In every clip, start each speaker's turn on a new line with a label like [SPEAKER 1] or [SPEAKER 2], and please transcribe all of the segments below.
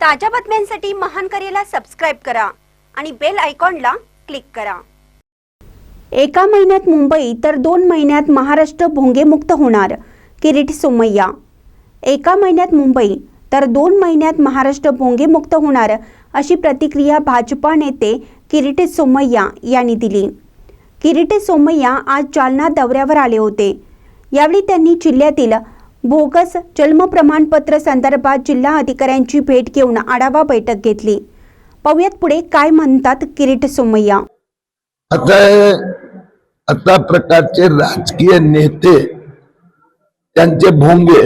[SPEAKER 1] ताज्या बातम्यांसाठी महान करेला सबस्क्राईब करा आणि बेल आयकॉनला क्लिक करा. एका महिन्यात मुंबई तर दोन महिन्यात महाराष्ट्र भोंगेमुक्त होणार किरीट सोमय्या. एका महिन्यात मुंबई तर दोन महिन्यात महाराष्ट्र भोंगेमुक्त होणार अशी प्रतिक्रिया भाजपा नेते किरीट सोमय्या यांनी दिली. किरीट सोमय्या आज जालना दौऱ्यावर आले होते. यावेळी त्यांनी जिल्ह्यातील बोगस जन्म प्रमाणपत्र संदर्भात जिल्हा अधिकाऱ्यांची भेट घेऊन आढावा बैठक घेतली. पाहुयात पुढे काय म्हणतात किरीट सोमय्या.
[SPEAKER 2] आता आता प्रकारचे राजकीय नेते त्यांचे भोंगे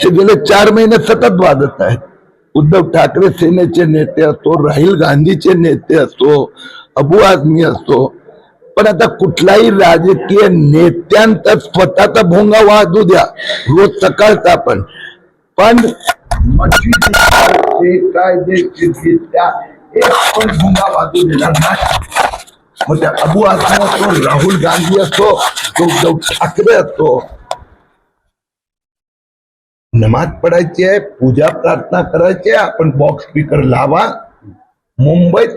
[SPEAKER 2] हे गेले चार महिने सतत वाजत आहेत. उद्धव ठाकरे सेनेचे नेते असो राहुल गांधीचे नेते असो अबू आझमी असो पण आता कुठलाही राजकीय नेत्यांचा स्वतःचा भोंगा वाजू द्या. रोज सकाळचा पण. पण पण भोंगा वाजू देणार नाही. मग त्या अबू आझमी असतो राहुल गांधी असो तो ठाकरे असतो नमाज पडायची आहे पूजा प्रार्थना करायची आहे आपण बॉक्स स्पीकर लावा. मुंबईत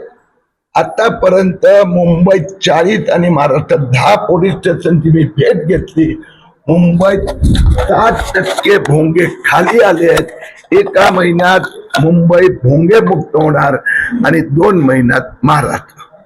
[SPEAKER 2] आतापर्यंत मुंबईत चाळीस आणि महाराष्ट्रात दहा पोलीस स्टेशनची मी भेट घेतली. मुंबईत सात टक्के भोंगे खाली आले आहेत. एका महिन्यात मुंबई भोंगे मुक्त होणार आणि दोन महिन्यात महाराष्ट्र.